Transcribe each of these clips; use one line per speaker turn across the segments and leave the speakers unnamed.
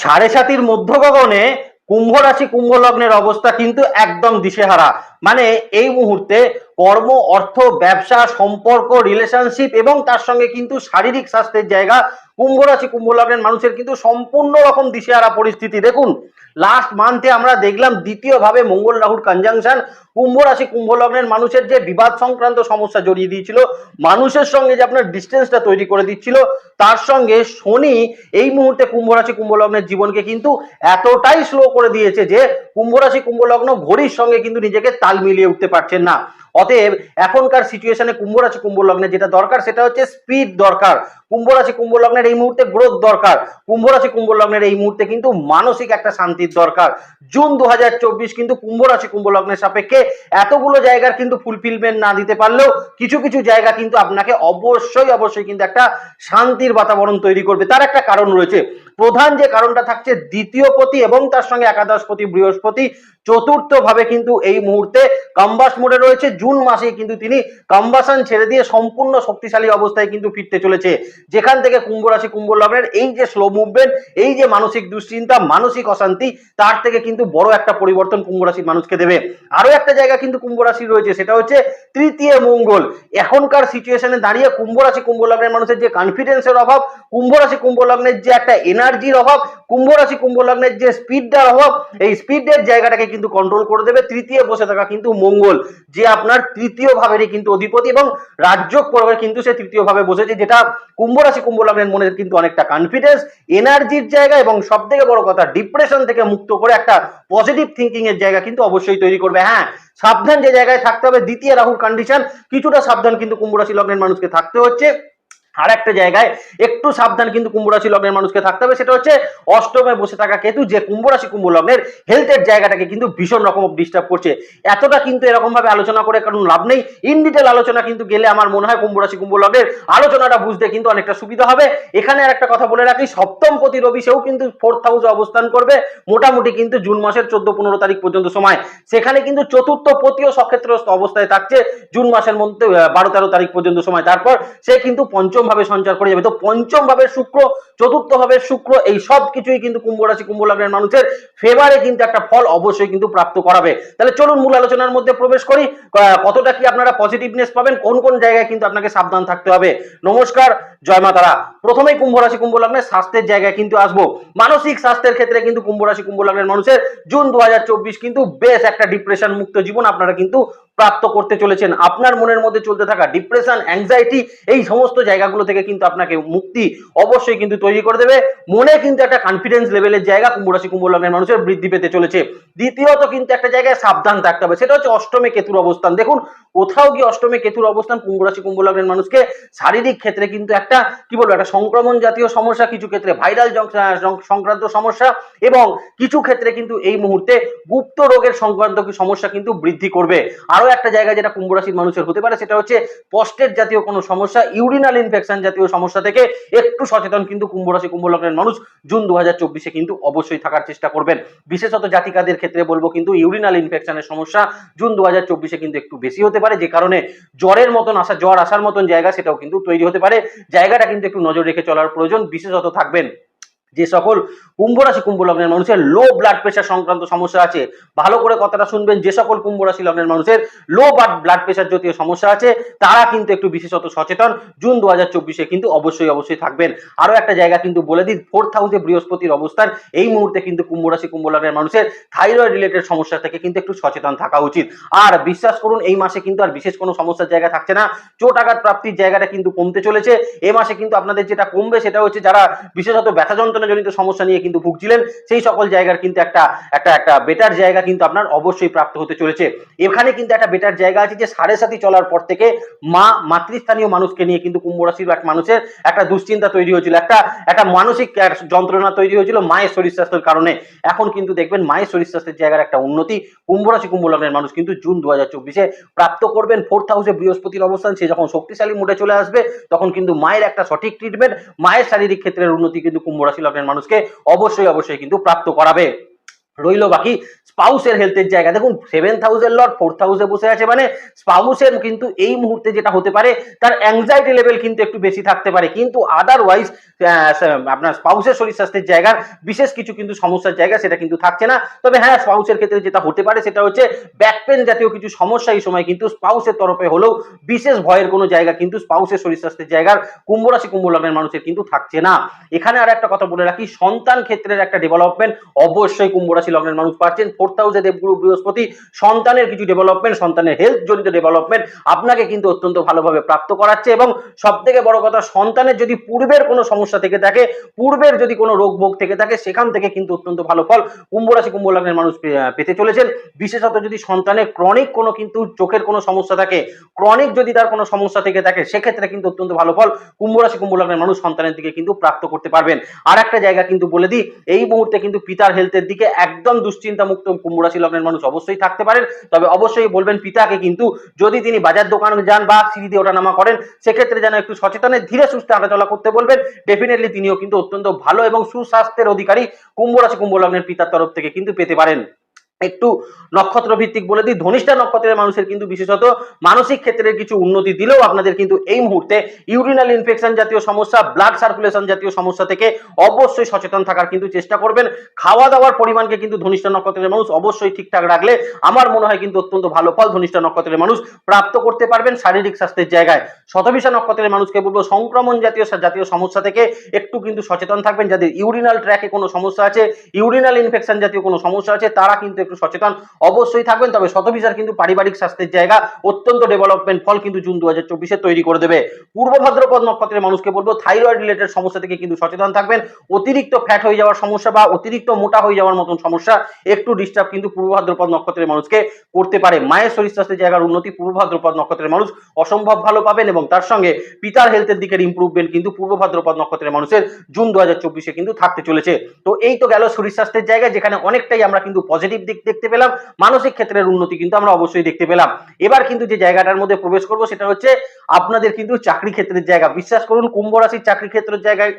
সাড়ে সাতির মধ্য গগনে কুম্ভ রাশি কুম্ভ লগ্নের অবস্থা কিন্তু একদম দিশেহারা। মানে এই মুহূর্তে কর্ম, অর্থ, ব্যবসা, সম্পর্ক রিলেশনশিপ এবং তার সঙ্গে কিন্তু শারীরিক স্বাস্থ্যের জায়গা, কুম্ভ রাশি, কুম্ভ লগ্নের মানুষের কিন্তু সম্পূর্ণ রকম দিশেহারা পরিস্থিতি। দেখুন লাস্ট মান্থে আমরা দেখলাম দ্বিতীয়ভাবে মঙ্গল রাহুর কনজাংশন কুম্ভ রাশি, কুম্ভ লগ্নের মানুষের যে বিবাদ সংক্রান্ত সমস্যা জড়িয়ে দিয়েছিল, মানুষের সঙ্গে যে আপনার ডিস্টেন্সটা তৈরি করে দিচ্ছিল, তার সঙ্গে শনি এই মুহূর্তে কুম্ভ রাশি, কুম্ভ লগ্নের জীবনকে কিন্তু এতটাই স্লো করে দিয়েছে যে, কুম্ভ রাশি, কুম্ভ লগ্ন ঘড়ির সঙ্গে কিন্তু নিজেকে তাল মিলিয়ে উঠতে পারছেন না। অতএব এখনকার সিচুয়েশনে কুম্ভ রাশি কুম্ভ লগ্নে যেটা দরকার সেটা হচ্ছে স্পিড দরকার। কুম্ভ রাশি কুম্ভ লগ্নের এই মুহূর্তে গ্রোথ দরকার। কুম্ভ রাশি কুম্ভ লগ্নের এই মুহূর্তে কিন্তু মানসিক একটা শান্তির দরকার। জুন দু হাজার চব্বিশ কিন্তু কুম্ভ রাশি কুম্ভ লগ্নের সাপেক্ষে এতগুলো জায়গার কিন্তু ফুলফিলমেন্ট না দিতে পারলেও কিছু কিছু জায়গা কিন্তু আপনাকে অবশ্যই অবশ্যই কিন্তু একটা শান্তির বাতাবরণ তৈরি করবে। তার একটা কারণ রয়েছে। প্রধান যে কারণটা থাকছে দ্বিতীয় পতি এবং তার সঙ্গে একাদশ পতি, বৃহস্পতি চতুর্থ ভাবে কিন্তু এই মুহূর্তে কম্বাস মোডে রয়েছে। জুন মাসে কিন্তু তিনি কম্বাসন ছেড়ে দিয়ে সম্পূর্ণ শক্তিশালী অবস্থায় কিন্তু ফিরতে চলেছে। যেখান থেকে কুম্ভ রাশি, কুম্ভ লগ্নের এই যে স্লো মুভমেন্ট এই যে মানসিক দুশ্চিন্তা, মানসিক অশান্তি, তার থেকে কিন্তু বড় একটা পরিবর্তন কুম্ভ রাশির মানুষকে দেবে। আরও একটা জায়গা কিন্তু কুম্ভ রাশি রয়েছে, সেটা হচ্ছে তৃতীয় মঙ্গল। এখনকার সিচুয়েশনে দাঁড়িয়ে কুম্ভ রাশি, কুম্ভ লগ্নের মানুষের যে কনফিডেন্সের অভাব, কুম্ভ রাশি, কুম্ভ লগ্নের যে একটা এনার্জির অভাব কুম্ভ রাশি, কুম্ভ লগ্নের যে স্পিডটার অভাব এই স্পিডের জায়গাটাকে কিন্তু কন্ট্রোল করে দেবে। তৃতীয় বসে থাকা কিন্তু মঙ্গল, যে আপনার তৃতীয় ভাবেরই কিন্তু অধিপতি এবং রাজ্য পর্বে কিন্তু সে তৃতীয় ভাবে বসেছে, যেটা কুম্ভ রাশি, কুম্ভ লগ্নের মনে কিন্তু অনেকটা কনফিডেন্স এনার্জির জায়গা এবং সব থেকে বড় কথা ডিপ্রেশন থেকে মুক্ত করে একটা পজিটিভ থিঙ্কিং এর জায়গা কিন্তু অবশ্যই তৈরি করবে। হ্যাঁ সাবধান যে জায়গায় থাকতে হবে, দ্বিতীয় রাহুর কন্ডিশন কিছুটা সাবধান কিন্তু কুম্ভ রাশি লগ্নের মানুষকে থাকতে হচ্ছে। আর একটা জায়গায় একটু সাবধান কিন্তু কুম্ভ রাশি লগ্নের মানুষকে থাকতে হবে, সেটা হচ্ছে অষ্টমে বসে থাকা কেতু, যে কুম্ভ রাশি কুম্ভ লগ্নের হেলথের জায়গাটাকে কিন্তু ভীষণ রকম ডিস্টার্ব করছে। এতটা কিন্তু এরকম ভাবে আলোচনা করে কারণ লাভ নেই। ইন ডিটেল আলোচনা কিন্তু গেলে আমার মনে হয় কুম্ভ রাশি কুম্ভ লগ্নের আলোচনাটা বুঝতে কিন্তু অনেকটা সুবিধা হবে। এখানে আর একটা কথা বলে রাখি, সপ্তম পতি রবি সেও কিন্তু ফোর্থ হাউসে অবস্থান করবে। মোটামুটি কিন্তু জুন মাসের চোদ্দ পনেরো তারিখ পর্যন্ত সময়। সেখানে কিন্তু চতুর্থ পতিও সক্ষেত্রস্থ অবস্থায় থাকছে জুন মাসের মধ্যে বারো তেরো তারিখ পর্যন্ত সময়। তারপর সে কিন্তু পঞ্চম ভাবে সঞ্চার করে যাবে। তো পঞ্চম ভাবের শুক্র, চতুর্থ ভাবের শুক্র, এই সব কিছুই কিন্তু কুম্ভ রাশি, কুম্ভ লগ্নের মানুষের ফেভারে কিন্তু একটা ফল অবশ্যই কিন্তু প্রাপ্ত করাবে। তাহলে চলুন মূল আলোচনার মধ্যে প্রবেশ করি। কতটা কি আপনারা পজিটিভনেস পাবেন? কোন কোন জায়গায় কিন্তু আপনাকে সাবধান থাকতে হবে? নমস্কার, জয় মা তারা। প্রথমেই কুম্ভ রাশি, কুম্ভ লগ্নের স্বাস্থ্যের জায়গায় কিন্তু আসব। মানসিক স্বাস্থ্যের ক্ষেত্রে কিন্তু কুম্ভ রাশি, কুম্ভ লগ্নের মানুষের জুন দু হাজার চব্বিশ কিন্তু বেশ একটা ডিপ্রেশন মুক্ত জীবন আপনারা কিন্তু প্রাপ্ত করতে চলেছেন। আপনার মনের মধ্যে চলতে থাকা ডিপ্রেশন অ্যাংজাইটি এই সমস্ত জায়গাগুলো থেকে কিন্তু আপনাকে মুক্তি অবশ্যই কিন্তু তৈরি করে দেবে। মনে কিন্তু একটা কনফিডেন্স লেভেলের জায়গা কুম্ভরাশি কুম্ভ লগ্নের মানুষের বৃদ্ধি পেতে চলেছে। দ্বিতীয়ত কিন্তু একটা জায়গায় সাবধান থাকতে হবে, সেটা হচ্ছে অষ্টমে কেতুর অবস্থান। দেখুন কোথাও কি অষ্টমে কেতুর অবস্থান, কুম্ভ রাশি, কুম্ভ লগ্নের মানুষকে শারীরিক ক্ষেত্রে কিন্তু একটা, কি বলব, একটা সংক্রমণ জাতীয় সমস্যা, কিছু ক্ষেত্রে ভাইরাল সংক্রান্ত সমস্যা এবং কিছু ক্ষেত্রে কিন্তু এই মুহূর্তে গুপ্ত রোগের সংক্রান্ত সমস্যা কিন্তু বৃদ্ধি করবে। আরও একটা জায়গা যেটা কুম্ভ রাশির মানুষের হতে পারে, সেটা হচ্ছে পস্টের জাতীয় কোনো সমস্যা ইউরিনাল ইনফেকশন জাতীয় সমস্যা থেকে একটু সচেতন কিন্তু কুম্ভ রাশি, কুম্ভ লগ্নের মানুষ জুন দু হাজার চব্বিশে কিন্তু অবশ্যই থাকার চেষ্টা করবেন। বিশেষত জাতিকাদের ক্ষেত্রে বলব কিন্তু ইউরিনাল ইনফেকশনের সমস্যা জুন দু হাজার চব্বিশে কিন্তু একটু বেশি হতে পারে, যে কারণে জ্বরের মতন আসা, জ্বর আসার মতন জায়গা সেটাও কিন্তু তৈরি হতে পারে। জায়গাটা কিন্তু একটু নজর রেখে চলার প্রয়োজন, বিশেষত থাকবেন যে সকল কুম্ভ রাশি কুম্ভ লগ্নের মানুষের লো ব্লাড প্রেশার সংক্রান্ত সমস্যা আছে, ভালো করে কথাটা শুনবেন, যে সকল কুম্ভ রাশি লগ্নের মানুষের লো ব্লাড প্রেশার জাতীয় সমস্যা আছে, তারা কিন্তু একটু বিশেষত সচেতন, জুন দু হাজার চব্বিশে কিন্তু অবশ্যই অবশ্যই থাকবেন। আরও একটা জায়গা কিন্তু বলে দিই ফোর্থ হাউসে বৃহস্পতির অবস্থান, এই মুহূর্তে কিন্তু কুম্ভ রাশি কুম্ভ লগ্নের মানুষের থাইরয়েড রিলেটেড সমস্যা থেকে কিন্তু একটু সচেতন থাকা উচিত। আর বিশ্বাস করুন, এই মাসে কিন্তু আর বিশেষ কোনো সমস্যার জায়গা থাকছে না চোট আঘাত প্রাপ্তির জায়গাটা কিন্তু কমতে চলেছে, এ মাসে কিন্তু আপনাদের যেটা কমবে সেটা হচ্ছে যারা বিশেষত ব্যথা যন্ত্রণা জনিত সমস্যা নিয়ে কিন্তু ভুগছিলেন, সেই সকল জায়গার কিন্তু একটা একটা একটা বেটার জায়গা কিন্তু আপনার অবশ্যই প্রাপ্ত হতে চলেছে। এখানে কিন্তু একটা বেটার জায়গা আছে যে, সাড়ে সাথী চলার পর থেকে মা মাতৃস্থানীয় মানুষকে নিয়ে কিন্তু কুম্ভ রাশির এক মানুষের একটা দুশ্চিন্তা তৈরি হয়েছিল। একটা একটা মানসিক যন্ত্রণা তৈরি হয়েছিল মায়ের শরীর স্বাস্থ্যের কারণে। এখন কিন্তু দেখবেন মায়ের শরীর স্বাস্থ্যের জায়গার একটা উন্নতি কুম্ভ রাশি, কুম্ভ লগ্নের মানুষ কিন্তু জুন দু হাজার চব্বিশে প্রাপ্ত করবেন। ফোর্থ হাউসে বৃহস্পতির অবস্থান, সে যখন শক্তিশালী মুডে চলে আসবে, তখন কিন্তু মায়ের একটা সঠিক ট্রিটমেন্ট মায়ের শারীরিক ক্ষেত্রের উন্নতি কিন্তু কুম্ভ রাশি লগ্নের মানুষকে অবশ্যই অবশ্যই কিন্তু প্রাপ্ত করাবে। রইল বাকি স্পাউসের হেলথের জায়গা। দেখুন সেভেন্থ হাউসের লর্ড ফোর্থ হাউসে বসে আছে মানে স্পাউসের কিন্তু এই মুহূর্তে যেটা হতে পারে, তার অ্যাংজাইটি লেভেল কিন্তু একটু বেশি থাকতে পারে। কিন্তু আদারওয়াইজ আপনার স্পাউসের শরীর স্বাস্থ্যের জায়গার বিশেষ কিছু কিন্তু সমস্যার জায়গা সেটা কিন্তু থাকছে না। তবে হ্যাঁ স্পাউসের ক্ষেত্রে যেটা হতে পারে সেটা হচ্ছে ব্যাক পেন জাতীয় কিছু সমস্যা এই সময় কিন্তু স্পাউসের তরফে হলেও বিশেষ ভয়ের কোনো জায়গা কিন্তু স্পাউসের শরীর স্বাস্থ্যের জায়গার কুম্ভ রাশি কুম্ভ লগ্নের মানুষের কিন্তু থাকছে না। এখানে আর একটা কথা বলে রাখি, সন্তান ক্ষেত্রের একটা ডেভেলপমেন্ট অবশ্যই কুম্ভ রাশি লগ্নের মানুষ পাচ্ছেন। ফোর্থ হাউসে দেবগুরু বৃহস্পতি, সন্তানের কিছু ডেভেলপমেন্ট সন্তানের হেলথ জনিত ডেভেলপমেন্ট আপনাকে কিন্তু অত্যন্ত ভালোভাবে প্রাপ্ত করাচ্ছে এবং সব থেকে বড় কথা, সন্তানের যদি পূর্বের কোনো সমস্যা থেকে থাকে, পূর্বের যদি কোনো রোগ ভোগ থেকে থাকে, সেখান থেকে কিন্তু অত্যন্ত ভালো ফল কুম্ভ রাশি কুম্ভ লগ্নের মানুষ পেতে চলেছেন। বিশেষত যদি সন্তানের ক্রনিক কোনো কিন্তু চোখের কোনো সমস্যা থাকে ক্রনিক যদি তার কোনো সমস্যা থেকে থাকে, সেক্ষেত্রে কিন্তু অত্যন্ত ভালো ফল কুম্ভ রাশি কুম্ভ লগ্নের মানুষ সন্তানের দিকে কিন্তু প্রাপ্ত করতে পারবেন। আর একটা জায়গা কিন্তু বলে দিই, এই মুহূর্তে কিন্তু পিতার হেলথের দিকে একদম দুশ্চিন্তা মুক্ত কুম্ভ রাশি লগ্নের মানুষ অবশ্যই থাকতে পারেন। তবে অবশ্যই বলবেন পিতাকে কিন্তু যদি তিনি বাজার দোকান যান বা সিঁড়ি দিয়ে ওঠানামা করেন, সেক্ষেত্রে যেন একটু সচেতনের ধীরে সুস্থে হাঁটাচলা করতে বলবেন। ডেফিনেটলি তিনিও কিন্তু অত্যন্ত ভালো এবং সুস্বাস্থ্যের অধিকারী কুম্ভ রাশি কুম্ভ লগ্নের পিতার তরফ থেকে কিন্তু পেতে পারেন। একটু নক্ষত্র ভিত্তিক বলে দিই, ধনিষ্ঠা নক্ষত্রের মানুষের কিন্তু বিশেষত মানসিক ক্ষেত্রে কিছু উন্নতি দিলেও আপনাদের কিন্তু এই মুহূর্তে ইউরিনাল ইনফেকশন জাতীয় সমস্যা ব্লাড সার্কুলেশন জাতীয় সমস্যা থেকে অবশ্যই সচেতন থাকার কিন্তু চেষ্টা করবেন। খাওয়া দাওয়ার পরিমাণকে কিন্তু ধনিষ্ঠা নক্ষত্রের মানুষ অবশ্যই ঠিকঠাক রাখলে আমার মনে হয় কিন্তু অত্যন্ত ভালো ফল ধনিষ্ঠা নক্ষত্রের মানুষ প্রাপ্ত করতে পারবেন শারীরিক স্বাস্থ্যের জায়গায়। শতভিসা নক্ষত্রের মানুষকে বলব, সংক্রমণ জাতীয় জাতীয় সমস্যা থেকে একটু কিন্তু সচেতন থাকবেন। যাদের ইউরিনাল ট্র্যাকে কোনো সমস্যা আছে ইউরিনাল ইনফেকশন জাতীয় কোনো সমস্যা আছে, তারা কিন্তু একটু সচেতন অবশ্যই থাকবেন, তবে শতভিসার কিন্তু পারিবারিক স্বাস্থ্যের জায়গা, অত্যন্ত ডেভেলপমেন্ট ফল কিন্তু জুন দু হাজার তৈরি করে দেবে। পূর্ব ভাদ্রপদ নক্ষত্রের মানুষকে বলব থাইরয়েড রিলেটেড সমস্যা থেকে কিন্তু সচেতন থাকবেন। অতিরিক্ত ফ্যাট হয়ে যাওয়ার সমস্যা বা অতিরিক্ত মোটা হয়ে যাওয়ার মতন সমস্যা একটু ডিস্টার্ব কিন্তু পূর্ব ভাদ্রপদ নক্ষত্রের মানুষকে করতে পারে। মায়ের শরীর স্বাস্থ্যের জায়গার উন্নতি পূর্ব ভাদ্রপদ নক্ষত্রের মানুষ অসম্ভব ভালো পাবেন এবং তার সঙ্গে পিতার হেলথের দিকের ইম্প্রুভমেন্ট কিন্তু পূর্ব ভাদ্রপদ নক্ষত্রের মানুষের জুন দু হাজার চব্বিশে কিন্তু থাকতে চলেছে। তো এই তো গেল শরীর স্বাস্থ্যের জায়গা, যেখানে অনেকটাই আমরা কিন্তু পজিটিভ দিক দেখতে পেলাম। মানসিক ক্ষেত্রের উন্নতি কিন্তু আমরা অবশ্যই দেখতে পেলাম। এবার কিন্তু যে জায়গাটার মধ্যে প্রবেশ করব সেটা হচ্ছে আপনাদের কিন্তু চাকরি ক্ষেত্রের জায়গা। বিশ্বাস করুন, কুম্ভ রাশির চাকরি ক্ষেত্রের জায়গায়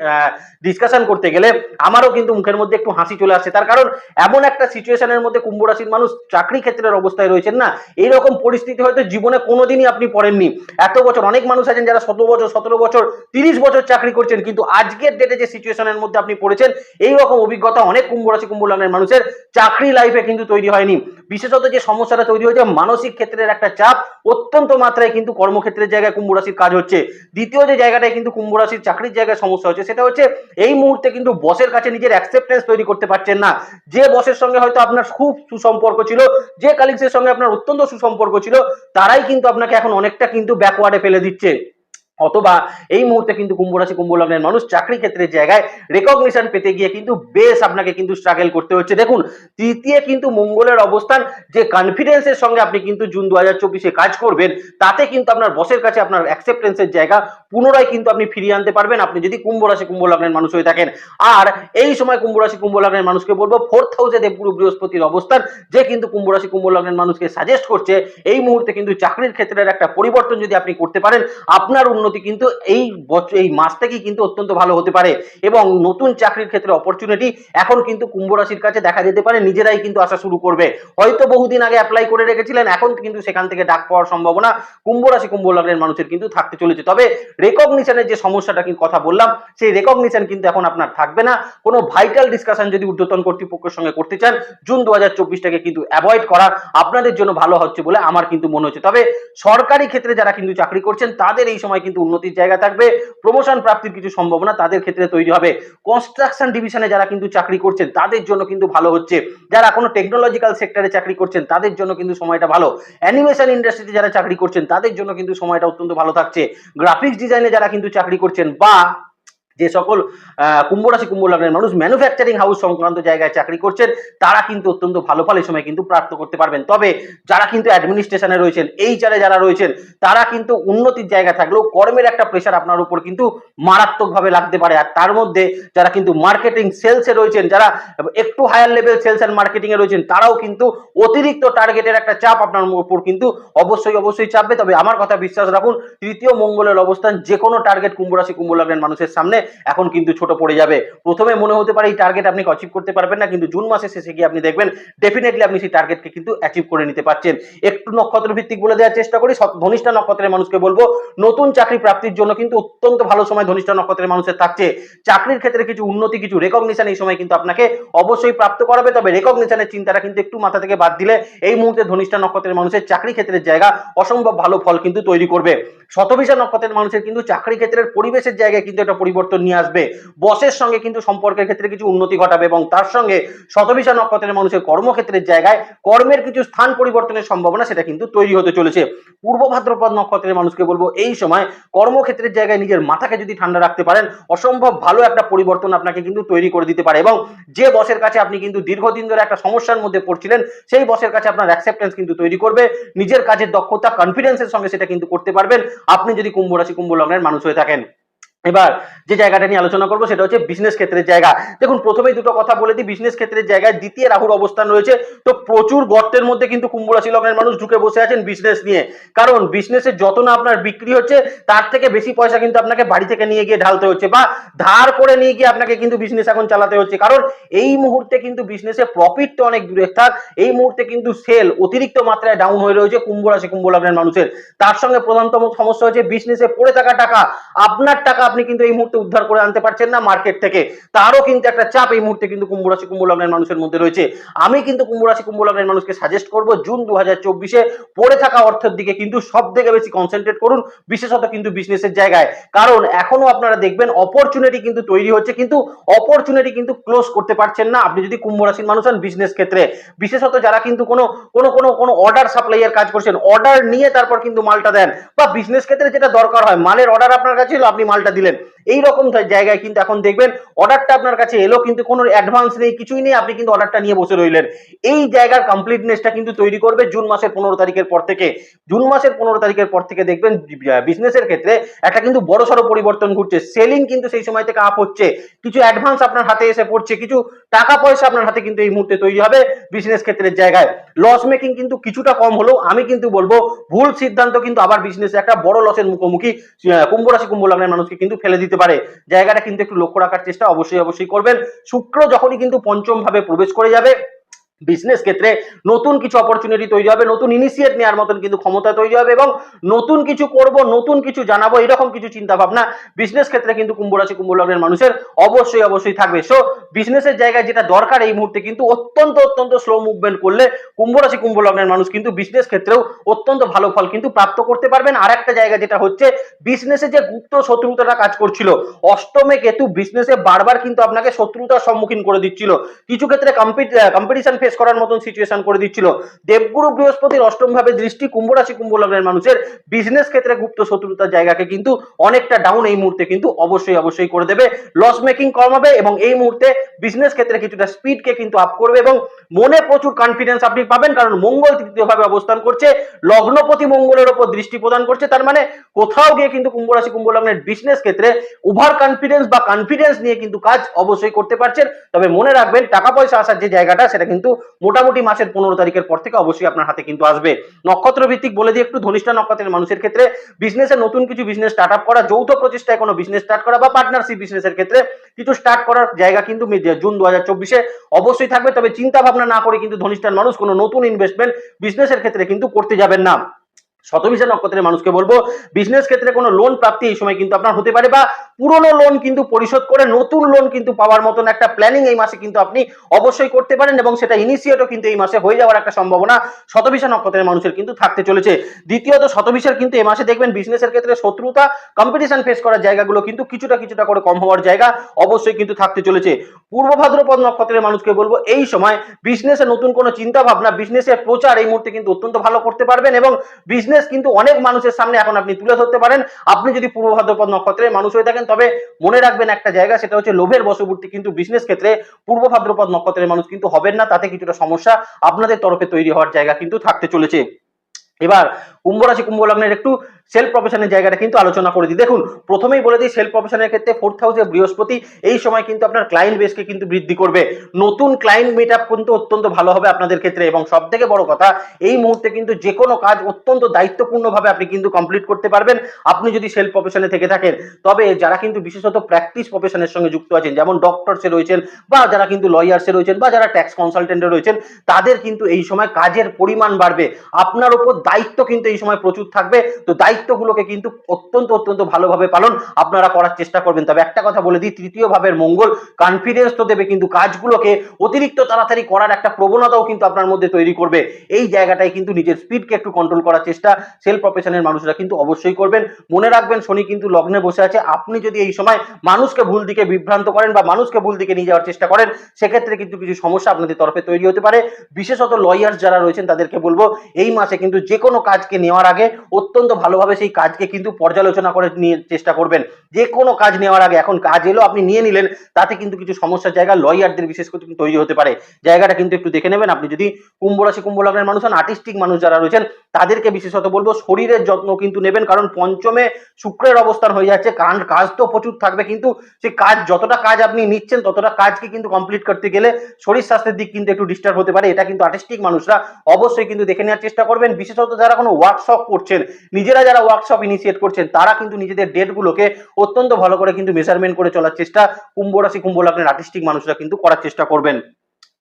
ডিসকাশন করতে গেলে আমারও কিন্তু মুখের মধ্যে একটু হাসি চলে আসছে। তার কারণ এমন একটা সিচুয়েশনের মধ্যে কুম্ভ রাশির মানুষ চাকরি ক্ষেত্রের অবস্থায় রয়েছেন না? এইরকম পরিস্থিতি হয়তো জীবনে কোনোদিনই আপনি পড়েননি। এত বছর অনেক মানুষ আছেন যারা সতেরো বছর সতেরো বছর, তিরিশ বছর চাকরি করছেন, কিন্তু আজকের ডেটে যে সিচুয়েশনের মধ্যে আপনি পড়েছেন এই রকম অভিজ্ঞতা অনেক কুম্ভ রাশি, কুম্ভ মানুষের চাকরি লাইফে কিন্তু তৈরি হয়নি। বিশেষত যে সমস্যাটা তৈরি হয়েছে, মানসিক ক্ষেত্রের একটা চাপ, অত্যন্ত মাত্রায় কিন্তু কর্মক্ষেত্রের জায়গায় কুম্ভ রাশির কাজ হচ্ছে। দ্বিতীয় যে জায়গাটায় কিন্তু কুম্ভ রাশির চাকরির জায়গায় সমস্যা হচ্ছে, সেটা হচ্ছে এই মুহূর্তে কিন্তু বসের কাছে নিজের অ্যাকসেপ্টেন্স তৈরি করতে পারছেন না। যে বসের সঙ্গে হয়তো আপনার খুব সুসম্পর্ক ছিল, যে কালিগসের সঙ্গে আপনার অত্যন্ত সুসম্পর্ক ছিল, তারাই কিন্তু আপনাকে এখন অনেকটা কিন্তু ব্যাকওয়ার্ডে ফেলে দিচ্ছে। অথবা এই মুহূর্তে কিন্তু কুম্ভ রাশি, কুম্ভ লগ্নের মানুষ চাকরি ক্ষেত্রের জায়গায় রেকগনিশন পেতে গিয়ে কিন্তু বেশ আপনাকে কিন্তু স্ট্রাগল করতে হচ্ছে। দেখুন, তৃতীয় কিন্তু মঙ্গলের অবস্থান, যে কনফিডেন্সের সঙ্গে আপনি কিন্তু জুন দু হাজার চব্বিশে কাজ করবেন, তাতে কিন্তু আপনার বসের কাছে আপনার অ্যাকসেপ্টেন্সের জায়গা পুনরায় কিন্তু আপনি ফিরিয়ে আনতে পারবেন। আপনি যদি কুম্ভ রাশি, কুম্ভ লগ্নের মানুষ হয়ে থাকেন, আর এই সময় কুম্ভ রাশি, কুম্ভ লগ্নের মানুষকে বলব ফোর্থ হাউসে দেবগুরু বৃহস্পতির অবস্থান, যে কিন্তু কুম্ভ রাশি, কুম্ভ লগ্নের মানুষকে সাজেস্ট করছে, এই মুহূর্তে কিন্তু চাকরির ক্ষেত্রের একটা পরিবর্তন যদি আপনি করতে পারেন, আপনার উন্নতি কিন্তু এই বছর, এই মাস থেকেই কিন্তু অত্যন্ত ভালো হতে পারে এবং নতুন চাকরির ক্ষেত্রে অপরচুনিটি এখন কিন্তু কুম্ভ রাশির কাছে দেখা যেতে পারে, নিজেরাই কিন্তু আসা শুরু করবে। হয়তো বহুদিন আগে অ্যাপ্লাই করে রেখেছিলেন, এখন কিন্তু সেখান থেকে ডাক পাওয়ার সম্ভাবনা কুম্ভ রাশি, কুম্ভ লগ্নের মানুষের কিন্তু থাকতে চলেছে। তবে রেকগনিশনের যে সমস্যাটা কিন্তু কথা বললাম, সেই রেকগনিশন কিন্তু এখন আপনার থাকবে না। কোনো ভাইটাল ডিসকাশন যদি ঊর্ধ্বতন কর্তৃপক্ষের সঙ্গে করতে চান, জুন দু হাজার চব্বিশটাকে কিন্তু অ্যাভয়েড করা আপনাদের জন্য ভালো হচ্ছে বলে আমার কিন্তু মনে হচ্ছে। তবে সরকারি ক্ষেত্রে যারা কিন্তু চাকরি করছেন, তাদের এই সময় কিন্তু উন্নতির জায়গা থাকবে প্রমোশন প্রাপ্তির কিছু সম্ভাবনা তাদের ক্ষেত্রে তৈরি হবে। কনস্ট্রাকশন ডিভিশনে যারা কিন্তু চাকরি করছেন, তাদের জন্য কিন্তু ভালো হচ্ছে। যারা কোনো টেকনোলজিক্যাল সেক্টরে চাকরি করছেন, তাদের জন্য কিন্তু সময়টা ভালো। অ্যানিমেশন ইন্ডাস্ট্রিতে যারা চাকরি করছেন, তাদের জন্য কিন্তু সময়টা অত্যন্ত ভালো থাকছে। গ্রাফিক্স ডিজাইনে যারা কিন্তু চাকরি করছেন বা যে সকল কুম্ভ রাশি কুম্ভ লগ্নের মানুষ ম্যানুফ্যাকচারিং হাউস সংক্রান্ত জায়গায় চাকরি করছেন, তারা কিন্তু অত্যন্ত ভালো ফল এই সময় কিন্তু প্রাপ্ত করতে পারবেন। তবে যারা কিন্তু অ্যাডমিনিস্ট্রেশনে রয়েছেন, এই চারে যারা রয়েছেন, তারা কিন্তু উন্নতির জায়গা থাকলেও কর্মের একটা প্রেশার আপনার উপর কিন্তু মারাত্মকভাবে লাগতে পারে। আর তার মধ্যে যারা কিন্তু মার্কেটিং সেলসে রয়েছেন, যারা একটু higher level sales and marketing এ রয়েছেন, তারাও কিন্তু অতিরিক্ত টার্গেটের একটা চাপ আপনার উপর কিন্তু অবশ্যই অবশ্যই চাপবে। তবে আমার কথা বিশ্বাস রাখুন, তৃতীয় মঙ্গলের অবস্থান যে কোনো টার্গেট কুম্ভ রাশি কুম্ভ লগ্নের মানুষের সামনে এখন কিন্তু ছোট পড়ে যাবে। প্রথমে মনে হতে পারে এই টার্গেট আপনি অ্যাচিভ করতে পারবেন না, কিন্তু জুন মাসের শেষে গিয়ে আপনি দেখবেন ডেফিনেটলি আপনি সেই টার্গেটকে কিন্তু অ্যাচিভ করে নিতে পারছেন। একটু নক্ষত্র ভিত্তিক বলে দেওয়ার চেষ্টা করি ধনিষ্ঠা নক্ষত্রের মানুষকে বলব, নতুন চাকরি প্রাপ্তির জন্য কিন্তু অত্যন্ত ভালো সময় ধনিষ্ঠা নক্ষত্রের মানুষের থাকছে। চাকরির ক্ষেত্রে কিছু উন্নতি, কিছু রেকগনিশন এই সময় কিন্তু আপনাকে অবশ্যই প্রাপ্ত করাবে, তবে রেকগনিশনের চিন্তাটা কিন্তু একটু মাথা থেকে বাদ দিলে এই মুহূর্তে ধনিষ্ঠা নক্ষত্রের মানুষের চাকরি ক্ষেত্রের জায়গা অসম্ভব ভালো ফল কিন্তু তৈরি করবে। শতভিষা নক্ষত্রের মানুষের কিন্তু চাকরি ক্ষেত্রের পরিবেশের জায়গায় কিন্তু একটা পরিবর্তন নিয়ে আসবে। বসের সঙ্গে কিন্তু সম্পর্কের ক্ষেত্রে কিছু উন্নতি ঘটাবে এবং তার সঙ্গে শতভিষা নক্ষত্রের মানুষের কর্মক্ষেত্রের জায়গায় কর্মের কিছু স্থান পরিবর্তনের সম্ভাবনা সেটা কিন্তু তৈরি হতে চলেছে। পূর্ব ভাদ্রপদ নক্ষত্রের মানুষকে বলব, এই সময় কর্মক্ষেত্রের জায়গায় নিজের মাথাকে যদি ঠান্ডা রাখতে পারেন, অসম্ভব ভালো একটা পরিবর্তন আপনাকে কিন্তু তৈরি করে দিতে পারে এবং যে বসের কাছে আপনি কিন্তু দীর্ঘদিন ধরে একটা সমস্যার মধ্যে পড়ছিলেন, সেই বসের কাছে আপনার অ্যাকসেপ্টেন্স কিন্তু তৈরি করবে, নিজের কাজের দক্ষতা কনফিডেন্সের সঙ্গে সেটা কিন্তু করতে পারবেন। আপনি যদি কুম্ভ রাশি, কুম্ভ লগ্নের মানুষ হয়ে থাকেন। এবার যে জায়গাটা নিয়ে আলোচনা করব সেটা হচ্ছে বিজনেস ক্ষেত্রের জায়গা। দেখুন, প্রথমেই দুটো কথা বলে দিই বিজনেস ক্ষেত্রের জায়গায় দ্বিতীয় রাহুর অবস্থান রয়েছে। তো প্রচুর গর্তের মধ্যে কিন্তু কুম্ভ রাশি লগ্নের মানুষ ঢুকে বসে আছেন বিজনেস নিয়ে। কারণ বিজনেসের যত না আপনার বিক্রি হচ্ছে, তার থেকে বেশি পয়সা কিন্তু আপনাকে বাড়ি থেকে নিয়ে গিয়ে ঢালতে হচ্ছে বা ধার করে নিয়ে গিয়ে আপনাকে কিন্তু বিজনেস এখন চালাতে হচ্ছে। কারণ এই মুহূর্তে কিন্তু বিজনেসে প্রফিট তো অনেক দূরে থাক, এই মুহূর্তে কিন্তু সেল অতিরিক্ত মাত্রায় ডাউন হয়ে রয়েছে কুম্ভ রাশি কুম্ভ লগ্নের মানুষের। তার সঙ্গে প্রধানতম সমস্যা হচ্ছে বিজনেসে পড়ে থাকা টাকা, আপনার টাকা আপনি কিন্তু এই মুহূর্তে উদ্ধার করে আনতে পারছেন না মার্কেট থেকে। তারও কিন্তু একটা চাপ এই মুহূর্তে কিন্তু কুম্ভ রাশি, কুম্ভ লগ্নের মানুষের মধ্যে রয়েছে। আমি কিন্তু কুম্ভ রাশি, কুম্ভ লগ্নের মানুষকে সাজেস্ট করব জুন দু হাজার চব্বিশে পড়ে থাকা অর্থের দিকে কিন্তু সব থেকে বেশি কনসেন্ট্রেট করুন, বিশেষত কিন্তু বিজনেসের জায়গায়। কারণ এখনও আপনারা দেখবেন অপরচুনিটি কিন্তু তৈরি হচ্ছে, কিন্তু অপরচুনিটি কিন্তু ক্লোজ করতে পারছেন না। আপনি যদি কুম্ভ রাশির মানুষ হন বিজনেস ক্ষেত্রে, বিশেষত যারা কিন্তু কোনো কোনো কোনো কোনো অর্ডার সাপ্লাইয়ের কাজ করছেন অর্ডার নিয়ে তারপর কিন্তু মালটা দেন। বা বিজনেস ক্ষেত্রে যেটা দরকার হয়, মালের অর্ডার আপনার কাছে আপনি মালটা দিলেন এই রকম জায়গায় কিন্তু এখন দেখবেন অর্ডারটা আপনার কাছে এলো, কিন্তু কোনো অ্যাডভান্স নেই, কিছুই নেই, আপনি কিন্তু অর্ডারটা নিয়ে বসে রইলেন। এই জায়গার কমপ্লিটনেসটা কিন্তু তৈরি করবে জুন মাসের পনেরো তারিখের পর থেকে। জুন মাসের পনেরো তারিখের পর থেকে দেখবেন বিজনেসের ক্ষেত্রে একটা কিন্তু বড় সড়ো পরিবর্তন ঘটছে। সেলিং কিন্তু সেই সময় থেকে আপ হচ্ছে। কিছু অ্যাডভান্স আপনার হাতে এসে পড়ছে, কিছু টাকা পয়সা আপনার হাতে কিন্তু এই মুহূর্তে তৈরি হবে বিজনেস ক্ষেত্রের জায়গায়। লস মেকিং কিন্তু কিছুটা কম হলেও আমি কিন্তু বলব, ভুল সিদ্ধান্ত কিন্তু আবার বিজনেসে একটা বড় লসের মুখোমুখি কুম্ভ রাশি কুম্ভ লগ্নের মানুষকে কিন্তু ফেলে দিতে পারে। জায়গাটা কিন্তু একটু লক্ষ্য রাখার চেষ্টা অবশ্যই অবশ্যই করবেন। শুক্র যখনই কিন্তু পঞ্চম ভাবে প্রবেশ করে যাবে বিজনেস ক্ষেত্রে নতুন কিছু অপরচুনিটি তৈরি হবে, নতুন ইনিশিয়েট নেওয়ার মতন কিন্তু ক্ষমতা তৈরি হবে এবং নতুন কিছু করব, নতুন কিছু জানাব, এরকম কিছু চিন্তা ভাবনা বিজনেস ক্ষেত্রে কিন্তু কুম্ভ রাশি, কুম্ভ লগ্নের মানুষের অবশ্যই অবশ্যই থাকবে। সো বিজনেসের জায়গায় যেটা দরকার এই মুহূর্তে কিন্তু অত্যন্ত অত্যন্ত স্লো মুভমেন্ট করলে কুম্ভ রাশি, কুম্ভ লগ্নের মানুষ কিন্তু বিজনেস ক্ষেত্রেও অত্যন্ত ভালো ফল কিন্তু প্রাপ্ত করতে পারবেন। আর একটা জায়গা যেটা হচ্ছে বিজনেসে যে গুপ্ত শত্রুতাটা কাজ করছিল, অষ্টমে কেতু বিজনেসে বারবার কিন্তু আপনাকে শত্রুতার সম্মুখীন করে দিচ্ছিল। কিছু ক্ষেত্রে কম্পিটিশন ফেস করার মতন সিচুয়েশন করে দিচ্ছিল। দেবগুরু বৃহস্পতির অষ্টম ভাবে দৃষ্টি কুম্ভ রাশি কুম্ভ লগ্নের মানুষের বিজনেস ক্ষেত্রে গুপ্ত শত্রুতার জায়গাকে কিন্তু অনেকটা ডাউন এই মুহূর্তে কিন্তু অবশ্যই অবশ্যই করে দেবে। লস মেকিং কমাবে এবং এই মুহূর্তে বিজনেস ক্ষেত্রে কিছুটা স্পিডকে কিন্তু আপ করবে এবং মনে প্রচুর কনফিডেন্স আপনি পাবেন কারণ মঙ্গল তৃতীয় ভাবে অবস্থান করছে, লগ্নপতি মঙ্গলের ওপর দৃষ্টি প্রদান করছে, তার মানে কোথাও গিয়ে কিন্তু কুম্ভ রাশি কুম্ভ লগ্নের বিজনেস ক্ষেত্রে ওভার কনফিডেন্স বা কনফিডেন্স নিয়ে কিন্তু কাজ অবশ্যই করতে পারছেন। তবে মনে রাখবেন টাকা পয়সা আসার যে জায়গাটা, সেটা কিন্তু মোটামুটি মাসের পনেরো তারিখের পর থেকে অবশ্যই আপনার হাতে কিন্তু আসবে। নক্ষত্র ভিত্তিক বলে দিয়ে একটু ধনিষ্ঠা নক্ষত্রের মানুষের ক্ষেত্রে বিজনেসে নতুন কিছু বিজনেস স্টার্ট আপ করা, যৌথ প্রচেষ্টায় কোনো বিজনেস স্টার্ট করা বা পার্টনারশিপ বিজনেসের ক্ষেত্রে কিছু স্টার্ট করার জায়গা কিন্তু জুন দু হাজার চব্বিশে অবশ্যই থাকবে। তবে চিন্তা ভাবনা না করে কিন্তু ধনিষ্ঠার মানুষ কোনো নতুন ইনভেস্টমেন্ট বিজনেসের ক্ষেত্রে কিন্তু করতে যাবেন না। শতবিশা নক্ষত্রের মানুষকে বলব বিজনেস ক্ষেত্রে কোনো লোন প্রাপ্তি এই সময় কিন্তু আপনার হতে পারে বা পুরনো লোন কিন্তু পরিশোধ করে নতুন লোন কিন্তু পাওয়ার মতন একটা প্ল্যানিং এই মাসে কিন্তু আপনি অবশ্যই করতে পারেন এবং সেটা ইনিশিয়েটও কিন্তু এই মাসে হয়ে যাওয়ার একটা সম্ভাবনা শতবিশা নক্ষত্রের মানুষের কিন্তু থাকতে চলেছে। দ্বিতীয়ত, শতবিশার কিন্তু এই মাসে দেখবেন বিজনেসের ক্ষেত্রে শত্রুতা কম্পিটিশন ফেস করার জায়গাগুলো কিন্তু কিছুটা কিছুটা করে কম হওয়ার জায়গা অবশ্যই কিন্তু থাকতে চলেছে। পূর্ব ভাদ্রপদ নক্ষত্রের মানুষকে বলব, এই সময় বিজনেসে নতুন কোনো চিন্তা ভাবনা বিজনেসের প্রচার এই মুহূর্তে কিন্তু অত্যন্ত ভালো করতে পারবেন এবং বিজনেস কিন্তু অনেক মানুষের সামনে এখন আপনি তুলে ধরতে পারেন। আপনি যদি পূর্ব ভাদ্রপদ নক্ষত্রের মানুষ হয়ে থাকেন, তবে মনে রাখবেন একটা জায়গা, সেটা হচ্ছে লোভের বশবর্তী কিন্তু বিজনেস ক্ষেত্রে পূর্ব ভাদ্রপদ নক্ষত্রের মানুষ কিন্তু হবেন না, তাতে কিছুটা সমস্যা আপনাদের তরফে তৈরি হওয়ার জায়গা কিন্তু থাকতে চলেছে। এবার, কুম্ভ রাশি, কুম্ভ লগ্নের একটু সেলফ প্রফেশনের জায়গাটা কিন্তু আলোচনা করে দিই। দেখুন, প্রথমেই বলে দিই সেলফ প্রফেশনের ক্ষেত্রে ফোর্থ হাউসে বৃহস্পতি, এই সময় কিন্তু আপনার ক্লায়েন্ট বেসকে কিন্তু বৃদ্ধি করবে। নতুন ক্লায়েন্ট মিট আপ কিন্তু অত্যন্ত ভালো হবে আপনাদের ক্ষেত্রে এবং সব থেকে বড় কথা, এই মুহূর্তে কিন্তু যে কোনো কাজ অত্যন্ত দায়িত্বপূর্ণভাবে আপনি কিন্তু কমপ্লিট করতে পারবেন। আপনি যদি সেলফ প্রফেশনে থেকে থাকেন, তবে যারা কিন্তু বিশেষত প্র্যাকটিস প্রফেশনের সঙ্গে যুক্ত আছেন, যেমন ডক্টরসে রয়েছেন বা যারা কিন্তু লয়ার্সে রয়েছেন বা যারা ট্যাক্স কনসালটেন্টে রয়েছেন, তাদের কিন্তু এই সময় কাজের পরিমাণ বাড়বে। আপনার উপর দায়িত্ব কিন্তু এই সময় প্রচুর থাকবে। তো দায়িত্বগুলোকে কিন্তু অত্যন্ত অত্যন্ত ভালোভাবে পালন আপনারা করার চেষ্টা করবেন। তবে একটা কথা বলে দিই, তৃতীয় ভাবের মঙ্গল কনফিডেন্স তো দেবে, কিন্তু কাজগুলোকে অতিরিক্ত তাড়াতাড়ি করার একটা প্রবণতাও কিন্তু আপনার মধ্যে তৈরি করবে। এই জায়গাটায় কিন্তু নিজের স্পিডকে একটু কন্ট্রোল করার চেষ্টা সেলফ প্রফেশনের মানুষরা কিন্তু অবশ্যই করবেন। মনে রাখবেন, শনি কিন্তু লগ্নে বসে আছে। আপনি যদি এই সময় মানুষকে ভুল দিকে বিভ্রান্ত করেন বা মানুষকে ভুল দিকে নিয়ে যাওয়ার চেষ্টা করেন, সেক্ষেত্রে কিন্তু কিছু সমস্যা আপনাদের তরফে তৈরি হতে পারে। বিশেষত লয়ার্স যারা রয়েছেন, তাদেরকে বলব, এই মাসে কিন্তু যে কোনো কাজকে নেওয়ার আগে অত্যন্ত ভালোভাবে সেই কাজকে কিন্তু পর্যালোচনা করে নিয়ে চেষ্টা করবেন। যে কোনো কাজ নেওয়ার আগে এখন কাজ এলো, আপনি নিয়ে নিলেন, তাতে কিন্তু কিছু সমস্যার জায়গা লয়ারদের বিশেষ করে তৈরি হতে পারে। জায়গাটা কিন্তু একটু দেখে নেবেন। আপনি যদি কুম্ভ রাশি কুম্ভ লগ্নের মানুষ হন আর্টিস্টিক মানুষ যারা রয়েছেন, তাদেরকে বিশেষত বলব, শরীরের যত্ন কিন্তু নেবেন, কারণ পঞ্চমে শুক্রের অবস্থান হয়ে যাচ্ছে কারণ কাজ তো প্রচুর থাকবে, কিন্তু সেই কাজ, যতটা কাজ আপনি নিচ্ছেন, ততটা কাজকে কিন্তু কমপ্লিট করতে গেলে শরীর স্বাস্থ্যের দিক কিন্তু একটু ডিস্টার্ব হতে পারে। এটা কিন্তু আর্টিস্টিক মানুষরা অবশ্যই কিন্তু দেখে নেওয়ার চেষ্টা করবেন। বিশেষত যারা কোনো ওয়ার্কশপ করছেন, নিজেরা যারা ওয়ার্কশপ ইনিশিয়েট করছেন, তারা কিন্তু নিজেদের ডেটগুলোকে অত্যন্ত ভালো করে কিন্তু মেজারমেন্ট করে চলার চেষ্টা কুম্ভ রাশি কুম্ভ লগ্নের আর্টিস্টিক মানুষরা কিন্তু করার চেষ্টা করবেন।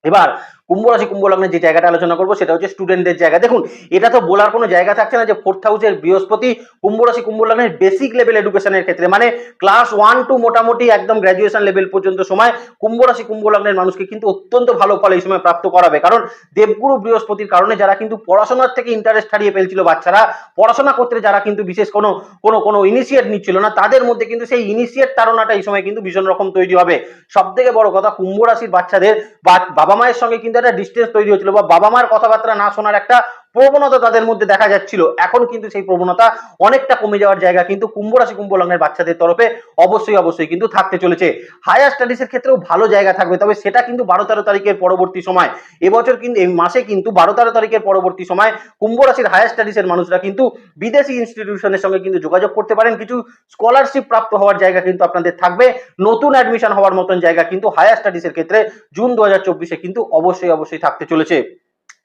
এবার কুম্ভ রাশি কুম্ভ লগ্নের যে জায়গাটা আলোচনা করব, সেটা হচ্ছে স্টুডেন্টদের জায়গা। দেখুন, এটা তো বলার কোনো জায়গা থাকছে না যে ফোর্থ হাউসের বৃহস্পতি কুম্ভ রাশি কুম্ভ লগ্নের বেসিক লেভেল এডুকেশনের ক্ষেত্রে মানে ক্লাস ওয়ান টু মোটামুটি একদম গ্র্যাজুয়েশন লেভেল পর্যন্ত সময় কুম্ভ রাশি কুম্ভ লগ্নের মানুষকে কিন্তু অত্যন্ত ভালো ফল এই সময় প্রাপ্ত করাবে। কারণ দেবগুরু বৃহস্পতির কারণে যারা কিন্তু পড়াশোনার থেকে ইন্টারেস্ট হারিয়ে ফেলছিল বাচ্চারা, পড়াশোনা করতে যারা কিন্তু বিশেষ কোনো কোনো কোনো ইনিশিয়েট নিচ্ছিল না, তাদের মধ্যে কিন্তু সেই ইনিশিয়েট তাড়নাটা এই সময় কিন্তু ভীষণ রকম তৈরি হবে। সব থেকে বড় কথা কুম্ভ রাশির বাচ্চাদের বাবা মায়ের সঙ্গে কিন্তু একটা ডিস্টেন্স তৈরি হয়েছিল বা বাবা মার কথাবার্তা না শোনার একটা প্রবণতা তাদের মধ্যে দেখা যাচ্ছিল। এখন কিন্তু সেই প্রবণতা অনেকটা কমে যাওয়ার জায়গা কিন্তু কুম্ভ রাশি, কুম্ভ লগ্নের বাচ্চাদের তরফে অবশ্যই অবশ্যই কিন্তু থাকতে চলেছে। হায়ার স্টাডিজের ক্ষেত্রেও ভালো জায়গা থাকবে, তবে সেটা কিন্তু বারো তেরো তারিখের পরবর্তী সময়। এবছর কিন্তু এই মাসে কিন্তু বারো তেরো তারিখের পরবর্তী সময় কুম্ভ রাশির হায়ার স্টাডিজের মানুষরা কিন্তু বিদেশি ইনস্টিটিউশনের সঙ্গে কিন্তু যোগাযোগ করতে পারেন। কিছু স্কলারশিপ প্রাপ্ত হওয়ার জায়গা কিন্তু আপনাদের থাকবে। নতুন অ্যাডমিশন হওয়ার মতন জায়গা কিন্তু হায়ার স্টাডিজের ক্ষেত্রে জুন দু হাজার চব্বিশে কিন্তু অবশ্যই অবশ্যই থাকতে চলেছে।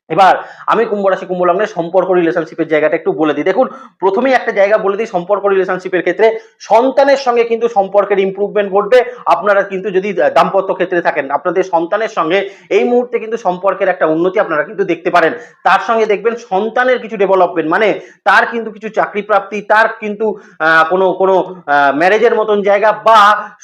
এবার আমি কুম্ভ রাশি, কুম্ভ লগ্নের সম্পর্ক রিলেশনশিপের জায়গাটা একটু বলে দিই। দেখুন, প্রথমেই একটা জায়গা বলে দিই সম্পর্ক রিলেশনশিপের ক্ষেত্রে। সন্তানের সঙ্গে কিন্তু সম্পর্কের ইমপ্রুভমেন্ট ঘটবে। আপনারা কিন্তু যদি দাম্পত্য ক্ষেত্রে থাকেন, আপনাদের সন্তানের সঙ্গে এই মুহূর্তে কিন্তু সম্পর্কের একটা উন্নতি আপনারা কিন্তু দেখতে পারেন। তার সঙ্গে দেখবেন সন্তানের কিছু ডেভেলপমেন্ট মানে তার কিন্তু কিছু চাকরি প্রাপ্তি, তার কিন্তু কোনো কোনো ম্যারেজের মতন জায়গা বা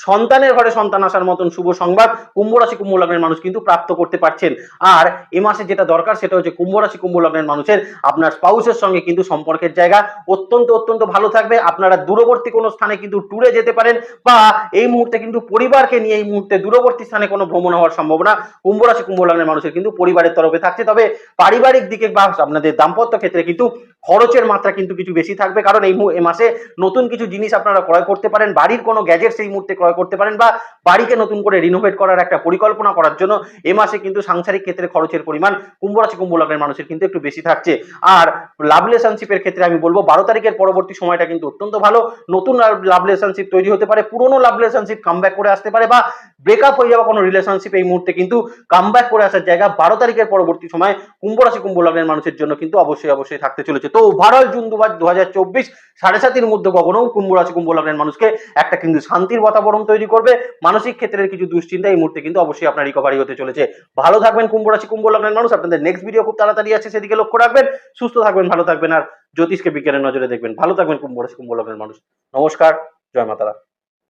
সন্তানের ঘরে সন্তান আসার মতন শুভ সংবাদ কুম্ভ রাশি, কুম্ভ লগ্নের মানুষ কিন্তু প্রাপ্ত করতে পারছেন। আর এ মাসে যেটা দরকার সেটা হচ্ছে কুম্ভ রাশি, কুম্ভ লগ্নের মানুষের। আপনার স্পাউসের সঙ্গে কিন্তু সম্পর্কের জায়গা অত্যন্ত অত্যন্ত ভালো থাকবে। আপনারা দূরবর্তী কোনো স্থানে কিন্তু ট্যুরে যেতে পারেন বা এই মুহূর্তে কিন্তু পরিবারকে নিয়ে এই মুহূর্তে দূরবর্তী স্থানে কোনো ভ্রমণ হওয়ার সম্ভাবনা কুম্ভ রাশি, কুম্ভ লগ্নের মানুষের কিন্তু পরিবারের তরফে থাকছে। তবে পারিবারিক দিকে বা আপনাদের দাম্পত্য ক্ষেত্রে কিন্তু খরচের মাত্রা কিন্তু কিছু বেশি থাকবে। কারণ এই মাসে নতুন কিছু জিনিস আপনারা ক্রয় করতে পারেন। বাড়ির কোনো গ্যাজেট সেই মুহূর্তে ক্রয় করতে পারেন বা বাড়িকে নতুন করে রিনোভেট করার একটা পরিকল্পনা করার জন্য এ মাসে কিন্তু সাংসারিক ক্ষেত্রে খরচের পরিমাণ কুম্ভ রাশি কুম্ভ মূল্যায়নের মানুষের কিন্তু একটু বেশি থাকছে। আর লাভ রিলেশনশিপের ক্ষেত্রে আমি বলব, বারো তারিখের পরবর্তী সময়টা কিন্তু অত্যন্ত ভালো। নতুন লাভ রিলেশনশিপ তৈরি হতে পারে, পুরনো লাভ রিলেশনশিপ কামব্যাক করে আসতে পারে বা ব্রেকআপ হয়ে যাওয়া কোনো রিলেশনশিপ এই মুহূর্তে কিন্তু কামব্যাক করে আসার জায়গা বারো তারিখের পরবর্তী সময় কুম্ভ রাশি কুম্ভ লগ্নের মানুষের জন্য কিন্তু অবশ্যই অবশ্যই থাকতে চলেছে। তো ওভারঅল জুন দু হাজার চব্বিশ সাড়ে সাতির মধ্যে কখনো কুম্ভ রাশি, কুম্ভ লগ্নের মানুষকে একটা কিন্তু শান্তির বাতাবরণ তৈরি করবে। মানসিক ক্ষেত্রের কিছু দুশ্চিন্তা এই মুহূর্তে কিন্তু অবশ্যই আপনার রিকভারি হতে চলেছে। ভালো থাকবেন কুম্ভ রাশি, কুম্ভ লগ্নের মানুষ। আপনাদের নেক্সট ভিডিও খুব তাড়াতাড়ি আছে সেদিকে লক্ষ্য রাখবেন। সুস্থ থাকবেন, ভালো থাকবেন। আর জ্যোতিষকে বিজ্ঞানের নজরে দেখবেন। ভালো থাকবেন কুম্ভ রাশি, কুম্ভ লগ্নের মানুষ। নমস্কার, জয় মাতারা।